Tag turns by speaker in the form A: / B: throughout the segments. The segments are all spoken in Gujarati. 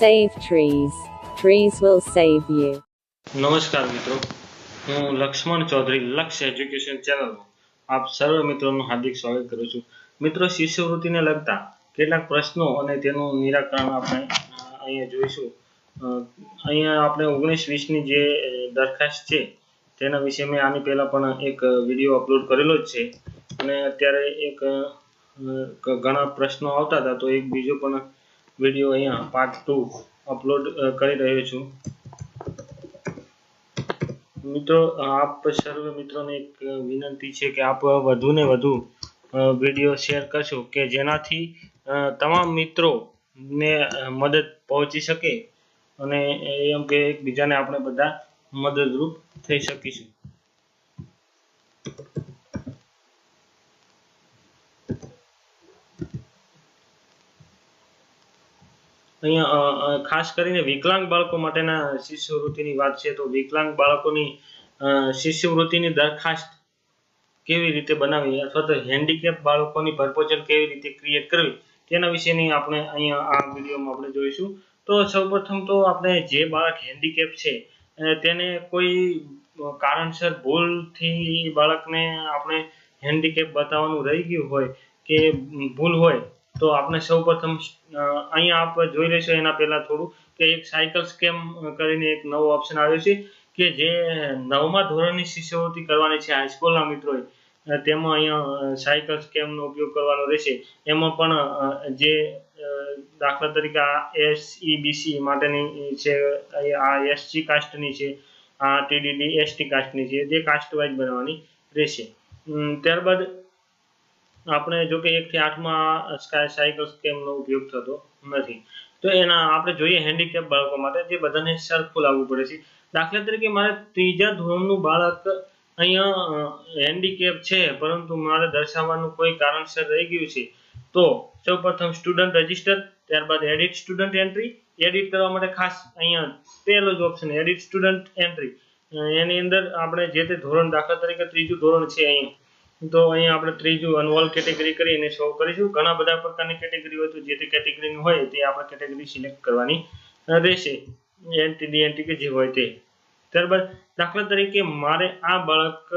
A: Save trees trees will save you
B: નમસ્કાર મિત્રો. હું લક્ષ્મણ ચૌધરી લક્ષ્ય એજ્યુકેશન ચેનલમાં આપ સર્વ મિત્રોનું હાર્દિક સ્વાગત કરું છું. મિત્રો, શિષ્યવૃત્તિને લગતા કેટલાક પ્રશ્નો અને તેનું નિરાકરણ આપણે અહીંયા જોઈશું. અહીંયા આપણે ઓગણીસ વીસની જે દરખાસ્ત છે, તેના વિશે મેં આની પહેલાં પણ એક વીડિયો અપલોડ કરેલો જ છે. અને અત્યારે એક ઘણા પ્રશ્નો આવતા હતા, તો એક બીજો પણ વીડિયો અહીંયા પાર્ટ ટુ અપલોડ કરી રહ્યો છું. મિત્રો, આપ સર્વ મિત્રોને એક વિનંતી છે કે આપ વધુ ને વધુ વીડિયો શેર કરશો કે જેનાથી તમામ મિત્રોને મદદ પહોંચી શકે અને એમ કે એકબીજાને આપણે બધા મદદરૂપ થઈ શકીશું. અહીંયા ખાસ કરીને વિકલાંગ બાળકો માટેના શિષ્યવૃત્તિની વાત છે, તો વિકલાંગ બાળકોની શિષ્યવૃત્તિની દરખાસ્ત કેવી રીતે બનાવવી અથવા તો હેન્ડીકેપ બાળકોની પ્રપોઝલ કેવી રીતે ક્રિએટ કરવી, તેના વિશેની આપણે અહીંયા આ વિડીયોમાં આપણે જોઈશું. તો સૌપ્રથમ તો આપણે જે બાળક હેન્ડીકેપ છે તેને કોઈ કારણસર ભૂલથી બાળકને આપણે હેન્ડીકેપ બતાવવાનું રહી ગયું હોય કે ભૂલ હોય તો આપણે સૌપ્રથમ પ્રથમ અહીંયા આપ જોઈ લેશો એના પહેલાં થોડું કે એક સાયકલ સ્કેમ કરીને એક નવો ઓપ્શન આવ્યો છે કે જે નવમા ધોરણની શિષ્યવૃત્તિ કરવાની છે હાઈસ્કૂલના મિત્રોએ. તેમાં અહીંયા સાયકલ સ્કેમનો ઉપયોગ કરવાનો રહેશે. એમાં પણ જે દાખલા તરીકે આ એસઈબીસી માટેની છે આ એસસી કાસ્ટની છે, આ ટીડીડી એસટી કાસ્ટની છે, જે કાસ્ટ વાઇઝ બનાવવાની રહેશે. ત્યારબાદ આપણે જો કે એકથી આઠમાં સ્કાય સાયકલ સ્કેમનો ઉપયોગ થતો નથી. તો એના આપણે જોઈએ હેન્ડીકેપ બાળકો માટે જે બધાને સરખું લાગુ પડે છે. દાખલા તરીકે મારે ત્રીજા ધોરણનું બાળક અહીંયા હેન્ડીકેપ છે, પરંતુ મારે દર્શાવવાનું કોઈ કારણસર રહી ગયું છે. તો સૌપ્રથમ સ્ટુડન્ટ રજિસ્ટર ત્યારબાદ એડિટ સ્ટુડન્ટ એન્ટ્રી એડિટ કરવા માટે ખાસ અહીંયા પહેલો જ ઓપ્શન એડિટ સ્ટુડન્ટ એન્ટ્રી એની અંદર આપણે જે તે ધોરણ દાખલા તરીકે ત્રીજું ધોરણ છે અહીંયા તો અહીંયા આપણે ત્રીજું અનવોલ કેટેગરી કરીને શો કરીશું. ઘણા બધા પ્રકારની કેટેગરી હોય તો જે તે કેટેગરીની હોય તે આપણે કેટેગરી સિલેક્ટ કરવાની રહેશે. રહેશે એનટી કે જે હોય તે. ત્યારબાદ દાખલા તરીકે મારે આ બાળક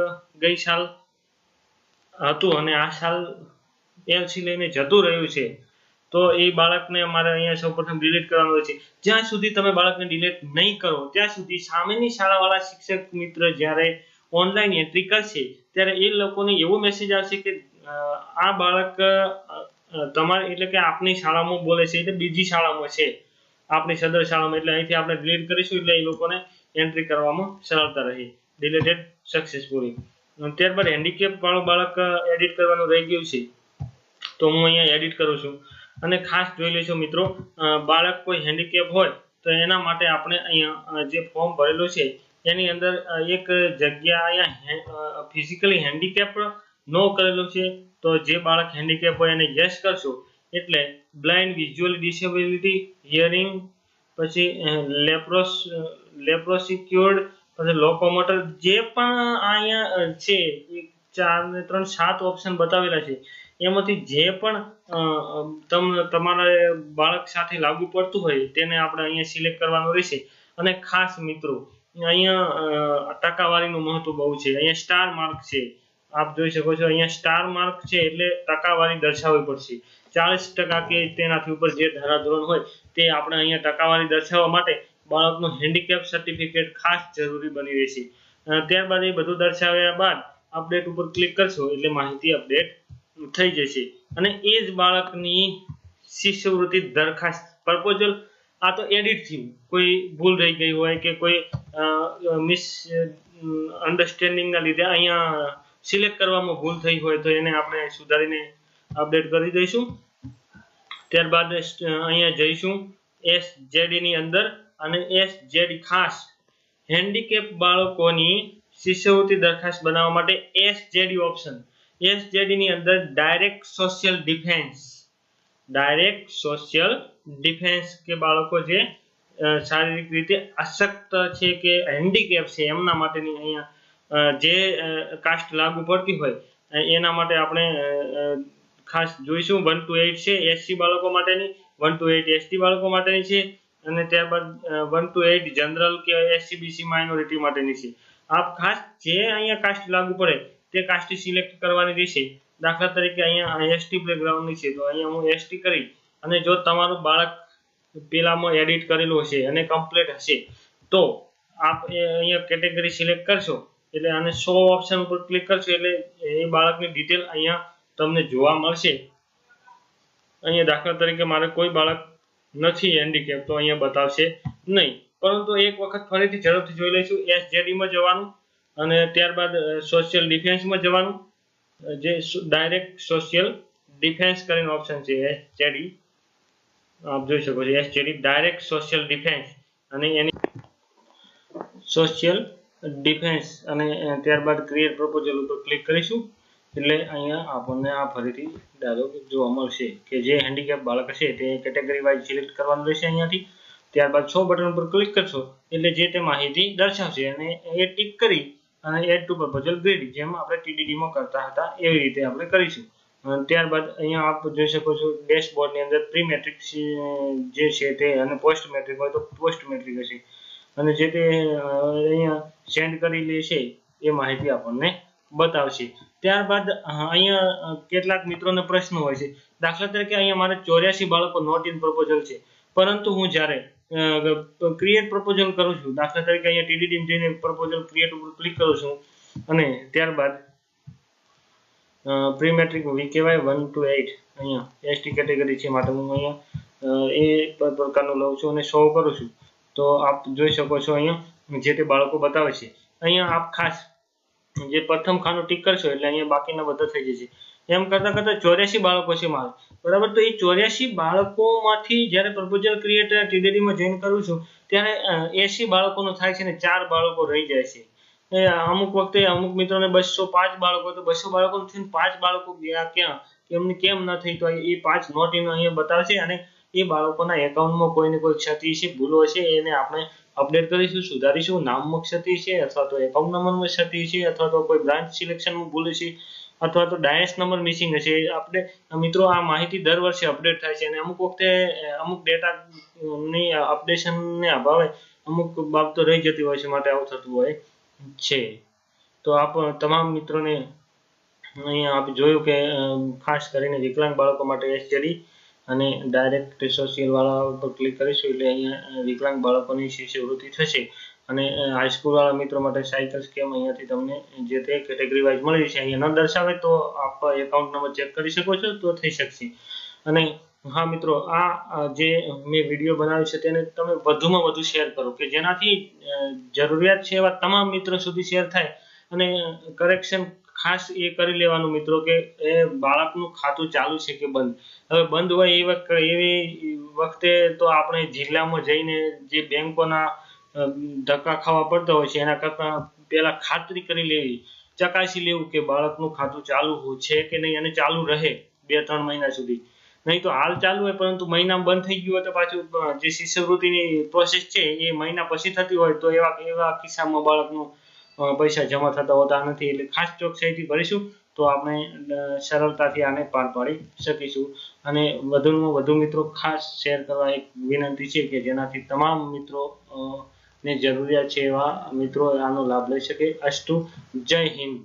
B: ગઈ સાલ હતું અને આ સાલ એલસી લઈને જતું રહ્યું છે. તો એ બાળકને અમારે અહીંયા સૌપ્રથમ ડિલીટ કરવાનું હોય છે. જ્યાં સુધી તમે બાળકને ડિલીટ નહીં કરો, ત્યાં સુધી સામેની શાળાવાળા શિક્ષક મિત્ર જ્યારે ઓનલાઈન એન્ટ્રી કરશે, ત્યારે એ લોકોને એવો મેસેજ આવશે કે આ બાળક તમારે એટલે કે આપની શાળામાં બોલે છે, એટલે બીજી શાળામાં છે. આપણી સદર શાળામાં, એટલે અહીંથી આપણે ડિલીટ કરીશું, એટલે એ લોકોને એન્ટ્રી કરવામાં સરળતા રહે. ડિલીટેડ સક્સેસફુલી ત્યારબાદ હેન્ડીકેપ વાળું બાળક એડિટ કરવાનું રહી ગયું છે. તો હું અહીંયા એડિટ કરું છું. અને ખાસ જોઈ લઈશું મિત્રો બાળક કોઈ હેન્ડીકેપ હોય, તો એના માટે આપણે અહીંયા જે ફોર્મ ભરેલું છે એની અંદર એક જગ્યા અહીંયા ફિઝિકલી હેન્ડીકેપ નો કરેલું છે. તો જે બાળક હેન્ડીકેપ હોય એને યસ કરશો. એટલે બ્લાઇન્ડ વિઝ્યુઅલ ડિસેબિલિટી હિયરિંગ પછી લેપ્રોસ લેપ્રોસિક્યોર્ડ પછી લોકોમોટર જે પણ અહીંયા છે ચાર ને ત્રણ સાત ઓપ્શન બતાવેલા છે. એમાંથી જે પણ તમ, તમારા બાળક સાથે લાગુ પડતું હોય, તેને આપણે અહીંયા સિલેક્ટ કરવાનું રહેશે. અને ખાસ મિત્રો અહીંયા ટકાવારીનું મહત્વ બહુ છે. અહીંયા સ્ટાર માર્ક છે. આપ જોઈ શકો છો, અહીંયા સ્ટાર માર્ક છે એટલે ટકાવારી દર્શાવવી પડશે. ચાલીસ ટકા કે તેનાથી ઉપર જે ધારાધોરણ હોય, તે આપણે અહીંયા ટકાવારી દર્શાવવા માટે બાળકનું હેન્ડીકેપ સર્ટિફિકેટ ખાસ જરૂરી બની રહેશે. ત્યારબાદ એ બધું દર્શાવ્યા બાદ અપડેટ ઉપર ક્લિક કરશો એટલે માહિતી અપડેટ થઈ જશે. અને એ જ બાળકની શિષ્યવૃત્તિ દરખાસ્ત પ્રપોઝલ આ તો એડિટ થયું. કોઈ ભૂલ રહી ગઈ હોય કે કોઈ મિસ અન્ડરસ્ટેન્ડિંગના લીધે અહીંયા સિલેક્ટ કરવામાં ભૂલ થઈ હોય તો એને આપણે સુધારીને અપડેટ કરી દઈશું. ત્યારબાદ અહીંયા જઈશું. એસની અંદર અને એસ ખાસ હેન્ડીકેપ બાળકોની શિષ્યવૃત્તિ દરખાસ્ત બનાવવા માટે એસ ઓપ્શન એસની અંદર direct social defence direct social defence કે બાળકો જે શારીરિક રીતે અશક્ત છે કે હેન્ડીકેપ છે એમના માટેની અહીંયા જે કાસ્ટ લાગુ પડતી હોય એના માટે આપણે ખાસ જોઈશું. વન ટુ એઇટ છે, એસસી બાળકો માટેની, વન ટુ એઇટ એસટી બાળકો માટેની છે, અને ત્યારબાદ વન ટુ એઇટ જનરલ કે એસસીબીસી માઇનોરિટી માટેની છે. આપ ખાસ જે અહીંયા કાસ્ટ લાગુ પડે, તે કાસ્ટ સિલેક્ટ કરવાની રહેશે. દાખલા તરીકે અહીંયા એસટી પ્લેગ્રાઉન્ડની છે, તો અહીંયા હું એસટી કરી, અને જો તમારું બાળક પેલામાં એડિટ કરેલું હશે અને કમ્પ્લીટ હશે. તો આપ અહીંયા કેટેગરી સિલેક્ટ કરશો, એટલે આને શો ઓપ્શન ઉપર ક્લિક કરશો, એટલે એ બાળકની ડિટેલ અહીંયા તમને જોવા મળશે. અહીંયા દાખલા તરીકે મારે કોઈ બાળક નથી હેન્ડીકેપ તો અહીંયા બતાવશે નહીં. પરંતુ એક વખત ફરીથી ઝડપથી જોઈ લઈશું એસજેડીમાં જવાનું અને ત્યારબાદ સોશિયલ ડિફેન્સમાં જવાનું. જે ડાયરેક્ટ સોશિયલ ડિફેન્સ કરીને ઓપ્શન છે એસજેડી આપ જોઈ શકો છો એસજેડી ડાયરેક્ટ સોશિયલ ડિફેન્સ અને એની સોશિયલ ડિફેન્સ અને ત્યારબાદ ક્રિએટ પ્રપોઝલ ઉપર ક્લિક કરીશું. એટલે અહીંયા આપણને આ ફરીથી ડાયલોગ જોવા મળશે કે જે હેન્ડીકેપ બાળક હશે તે કેટેગરી વાઇઝ સિલેક્ટ કરવાનું રહેશે અહીંયાથી. ત્યારબાદ છ બટન ઉપર ક્લિક કરશો, એટલે જે તે માહિતી દર્શાવશે અને એ ટીક કરી અને એડ ટુ પ્રપોઝલ ગ્રેડ જેમ આપણે ટીડીડીમાં કરતા હતા એવી રીતે આપણે કરીશું. ત્યારબાદ અહીંયા આપ જોઈ શકો છો ડેશબોર્ડની અંદર પ્રી મેટ્રિક જે છે તે અને પોસ્ટ મેટ્રિક હોય તો પોસ્ટ મેટ્રિક હશે. અને જે તે અહીંયા સેન્ડ કરી લે છે, એ માહિતી આપણને બતાવશે. ત્યારબાદ અહીંયા કેટલાક મિત્રોને પ્રશ્ન હોય છે. દાખલા તરીકે અહીંયા મારે ચોર્યાસી બાળકો નોટ ઇન પ્રપોઝલ છે. પરંતુ હું જ્યારે ક્રિએટ પ્રપોઝલ કરું છું, દાખલા તરીકે અહીંયા ટીડીડી જઈને પ્રપોઝલ ક્રિએટ ઉપર ક્લિક કરું છું. અને ત્યારબાદ પ્રી મેટ્રિક વી કહેવાય વન ટુ એઇટ અહીંયા એસટી કેટેગરી છે માટે હું અહીંયા એ પ્રકારનું લઉં છું અને શો કરું છું. તો આપ જોઈ શકો છો અહીંયા જે તે બાળકો બતાવે છે. અહીંયા આપ ખાસ, જે પ્રથમ ખાનું ટીક કરશો એટલે અહીંયા બાકીના બધા થઈ જશે એમ કરતા કરતા ચોર્યાસી બાળકો છે મારે. બરાબર? તો એ ચોર્યાસી બાળકોમાંથી જ્યારે પ્રપોઝલ ક્રિએટર ટીડીડીમાં જોઈન કરું છું, ત્યારે એસી બાળકોનું થાય છે ને ચાર બાળકો રહી જાય છે. અમુક વખતે અમુક મિત્રોને બસો પાંચ બાળકો તો બસો બાળકો થઈને પાંચ બાળકો ગયા ક્યાં? એમને કેમ ન થઈ? તો એ પાંચ નોટ એનો અહીંયા બતાવશે અને એ બાળકોના એકાઉન્ટમાં કોઈને કોઈ ક્ષતિ છે, ભૂલો હશે એને આપણે અપડેટ કરીશું, સુધારીશું, નામમાં ક્ષતિ છે, અથવા તો એકાઉન્ટ નંબરમાં ક્ષતિ છે, અથવા તો કોઈ બ્રાન્ચ સિલેક્શનમાં ભૂલ છે, અથવા તો ડાયસ નંબર મિસિંગ હશે. આપણે મિત્રો, આ માહિતી દર વર્ષે અપડેટ થાય છે અને અમુક વખતે અમુક ડેટાની અપડેશનને અભાવે અમુક બાબતો રહી જતી હોય છે માટે આવું થતું હોય. છે. તો આપ, તમામ મિત્રોને અહીંયા આપ જોયું કે ખાસ કરીને વિકલાંગ બાળકો માટે એસજેડી અને ડાયરેક્ટ સોશિયલવાળા ઉપર ક્લિક કરીશું એટલે અહીંયા વિકલાંગ બાળકોની શિષ્યવૃત્તિ થશે. અને હાઈસ્કૂલવાળા મિત્રો માટે સાયકલ સ્કેમ અહીંયાથી તમને જે તે કેટેગરી વાઇઝ મળી છે અહીંયા ન દર્શાવે તો આપ એકાઉન્ટ નંબર ચેક કરી શકો છો તો થઈ શકશે. અને હા મિત્રો, આ જે મેં વીડિયો બનાવ્યો છે તેને તમે વધુમાં વધુ શેર કરો કે જેનાથી જરૂરિયાત છે એવા તમામ મિત્રો સુધી શેર થાય અને કરેક્શન ખાસ એ કરી લેવાનું મિત્રો કે એ બાળકનું ખાતું ચાલુ છે કે બંધ. હવે બંધ હોય એ વખતે એવી વખતે તો આપણે જિલ્લામાં જઈને જે બેંકોના ધક્કા ખાવા પડતા હોય છે એના કરતાં પહેલાં ખાતરી કરી લેવી. ચકાસી લેવું કે બાળકનું ખાતું ચાલુ છે કે નહીં અને ચાલુ રહે બે ત્રણ મહિના સુધી. નહીં તો હાલ ચાલુ હોય, પરંતુ મહિના બંધ થઈ ગયું હોય તો પાછું જે શિષ્યવૃત્તિની પ્રોસેસ છે, એ મહિના પછી થતી હોય તો એવા એવા કિસ્સામાં બાળકનું પૈસા જમા થતા હોતા નથી. એટલે ખાસ ચોકસાઈથી ભરીશું તો આપણે સરળતાથી આને પાર પાડી શકીશું. અને વધુમાં વધુ મિત્રો ખાસ શેર કરવા એક વિનંતી છે કે જેનાથી તમામ મિત્રો ને જરૂરિયાત છે એવા મિત્રો આનો લાભ લઈ શકે. અસ્તુ જય હિન્દ.